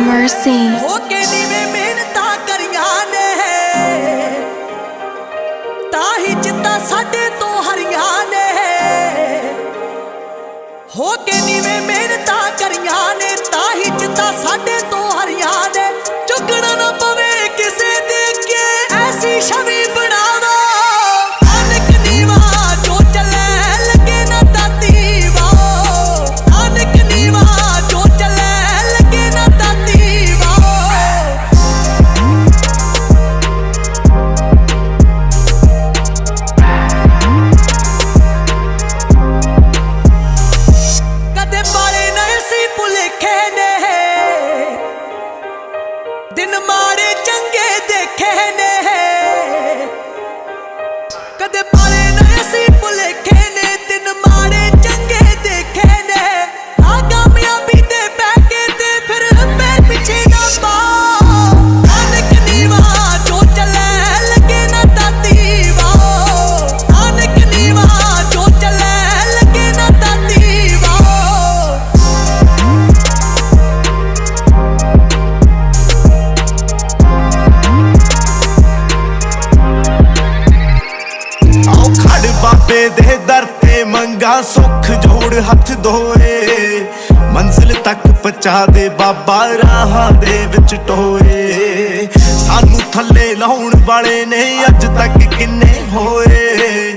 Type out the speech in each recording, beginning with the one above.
Mercy. ਹੋ ਕੇ ਨੀਵੇਂ ਮਿਹਨਤਾਂ ਕਰੀਆਂ ਨੇ ਤਾਂ ਹੀ ਜਿੱਤਾਂ ਸਾਡੇ ਤੋਂ ਹਰੀਆਂ ਨੇ ਹੋ ਕੇ ਨੀਵੇਂ ਮਿਹਨਤਾਂ ਕਰੀਆਂ Can. ਮੰਗਾ ਸੁੱਖ ਜੋੜ ਹੱਥ ਦੋਏ ਮੰਜ਼ਿਲ ਤੱਕ ਪਹੁੰਚਾ ਦੇ ਬਾਬਾ ਰਾਹਾਂ ਦੇ ਵਿੱਚ ਟੋਏ। ਸਾਨੂੰ ਥੱਲੇ ਲਾਉਣ ਵਾਲੇ ਨੇ ਅੱਜ ਤੱਕ ਕਿੰਨੇ ਹੋਏ।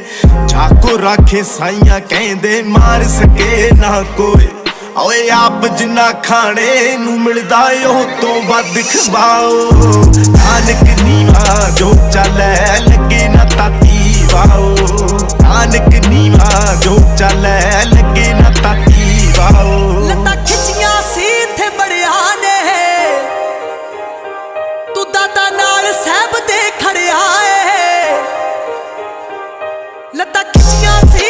ਜਾਕੋ ਰਾਖੇ ਸਾਈਆਂ ਕਹਿੰਦੇ ਮਾਰ ਸਕੇ ਨਾ ਕੋਈ। ਓਏ ਆਪ ਜਿੰਨਾ ਖਾਣੇ ਨੂੰ ਮਿਲਦਾ ਉਹ ਤੋਂ ਵੱਧ ਖਵਾਓ। ਨਾਨਕ ਨੀਵਾ ਜੋ ਚੱਲੇ ਤੇ ਖੜਿਆ ਏ। ਲੱਤਾਂ ਖਿੱਚੀਆਂ ਸੀ?